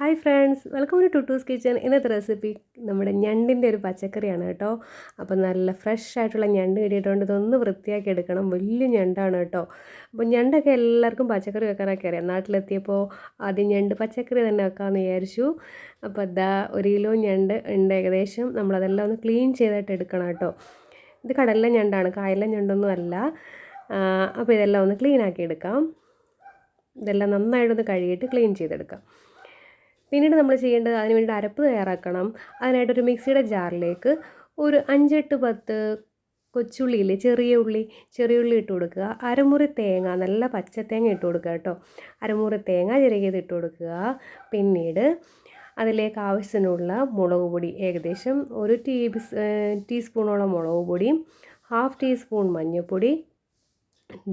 Hi friends welcome to Tuttu's kitchen. ഇന്നത്തെ recipe നമ്മുടെ ഞണ്ടിന്റെ ഒരു പച്ചക്കറിയാണ് കേട്ടോ. അപ്പോൾ നല്ല ഫ്രഷ് ആയിട്ടുള്ള ഞണ്ട് കിട്ടിയിട്ടുണ്ട്. ഇതൊന്ന് വൃത്തിയാക്കി എടുക്കണം. വലിയ ഞണ്ടാണ് കേട്ടോ. അപ്പോൾ ഞണ്ടൊക്കെ എല്ലാവർക്കും പച്ചക്കറി വെക്കാനൊക്കെ അറിയാം. നാട്ടിലെത്തിയപ്പോൾ ആദ്യം ഞണ്ട് പച്ചക്കറി തന്നെ വെക്കാമെന്ന് വിചാരിച്ചു. അപ്പോൾ അതാ ഒരു കിലോ ഞണ്ട് ഉണ്ട് ഏകദേശം. നമ്മളതെല്ലാം ഒന്ന് ക്ലീൻ ചെയ്തിട്ട് എടുക്കണം കേട്ടോ. ഇത് കടലിലെ ഞണ്ടാണ്. കായലിലെ ഞണ്ടൊന്നും അല്ല. അപ്പോൾ ഇതെല്ലാം ഒന്ന് ക്ലീൻ ആക്കി എടുക്കാം. ഇതെല്ലാം നന്നായിട്ടൊന്ന് കഴുകിയിട്ട് ക്ലീൻ ചെയ്തെടുക്കാം. പിന്നീട് നമ്മൾ ചെയ്യേണ്ടത് അതിന് വേണ്ടി അരപ്പ് തയ്യാറാക്കണം. അതിനായിട്ടൊരു മിക്സിയുടെ ജാറിലേക്ക് ഒരു അഞ്ചെട്ട് പത്ത് കൊച്ചുള്ളിയില്ലേ ചെറിയ ഉള്ളി ചെറിയ ഉള്ളി ഇട്ട് കൊടുക്കുക. അരമുറി തേങ്ങ നല്ല പച്ച തേങ്ങ ഇട്ട് കൊടുക്കുക കേട്ടോ. അരമുറി തേങ്ങ ചെറിയത് ഇട്ട് കൊടുക്കുക. പിന്നീട് അതിലേക്ക് ആവശ്യത്തിനുള്ള മുളക് പൊടി ഏകദേശം ഒരു ടീ ടീസ്പൂണോളം മുളക് പൊടി ഹാഫ് ടീസ്പൂൺ മഞ്ഞൾപ്പൊടി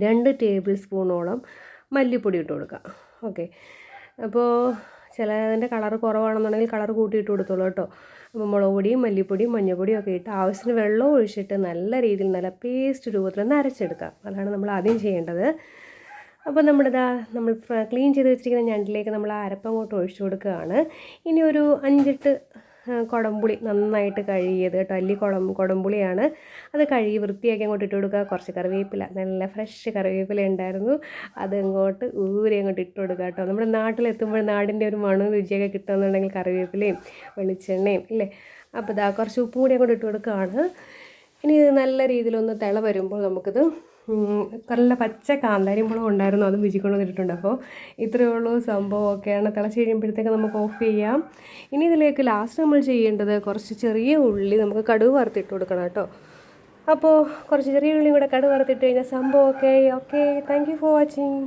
രണ്ട് ടേബിൾ സ്പൂണോളം മല്ലിപ്പൊടി ഇട്ട് കൊടുക്കുക. ഓക്കെ. അപ്പോൾ ചിലതിന്റെ കളർ കുറവാണെന്നുണ്ടെങ്കിൽ കളർ കൂട്ടിയിട്ട് കൊടുത്തോളൂ കേട്ടോ. മുളക് പൊടിയും മല്ലിപ്പൊടിയും മഞ്ഞൾപ്പൊടിയും ഒക്കെ ഇട്ട് ആവശ്യത്തിന് വെള്ളം ഒഴിച്ചിട്ട് നല്ല രീതിയിൽ നല്ല പേസ്റ്റ് രൂപത്തിൽ ഒന്ന് അരച്ചെടുക്കാം. അതാണ് നമ്മൾ ആദ്യം ചെയ്യേണ്ടത്. അപ്പോൾ നമ്മളിതാ നമ്മൾ ക്ലീൻ ചെയ്ത് വെച്ചിരിക്കുന്ന ഞണ്ടിലേക്ക് നമ്മൾ ആ അരപ്പങ്ങോട്ട് ഒഴിച്ചു കൊടുക്കുകയാണ്. ഇനി ഒരു അഞ്ചെട്ട് കുടംപുളി നന്നായിട്ട് കഴുകിയത് കേട്ടോ. അല്ലി കുടം കുടംപുളിയാണ്. അത് കഴുകി വൃത്തിയാക്കി അങ്ങോട്ട് ഇട്ട് കൊടുക്കുക. കുറച്ച് കറിവേപ്പില നല്ല ഫ്രഷ് കറിവേപ്പില ഉണ്ടായിരുന്നു. അത് അങ്ങോട്ട് ഊരി അങ്ങോട്ട് ഇട്ട് കൊടുക്കുക കേട്ടോ. നമ്മുടെ നാട്ടിലെത്തുമ്പോൾ നാടിന്റെ ഒരു മണവും രുചിയൊക്കെ കിട്ടുമെന്നുണ്ടെങ്കിൽ കറിവേപ്പിലയും വെളിച്ചെണ്ണയും ഇല്ലേ അപ്പോൾ ഇതാ കുറച്ച് ഉപ്പും കൂടി അങ്ങോട്ട് ഇട്ട് കൊടുക്കുകയാണ്. ഇനി ഇത് നല്ല രീതിയിലൊന്ന് തിള വരുമ്പോൾ നമുക്കിത് നല്ല പച്ച കാന്താരി മുളക് ഉണ്ടായിരുന്നു അതും വിജിക്കൊണ്ട് വന്നിട്ടുണ്ട്. അപ്പോൾ ഇത്രയേ ഉള്ളൂ സംഭവമൊക്കെയാണ്. തിളച്ച് കഴിയുമ്പോഴത്തേക്ക് നമുക്ക് ഓഫ് ചെയ്യാം. ഇനി ഇതിലേക്ക് ലാസ്റ്റ് നമ്മൾ ചെയ്യേണ്ടത് കുറച്ച് ചെറിയ ഉള്ളി നമുക്ക് കടുവ് വറുത്തിട്ട് കൊടുക്കണം കേട്ടോ. അപ്പോൾ കുറച്ച് ചെറിയ ഉള്ളി കൂടെ കടുവ് വറുത്തിട്ട് കഴിഞ്ഞാൽ സംഭവമൊക്കെ okay thank you for watching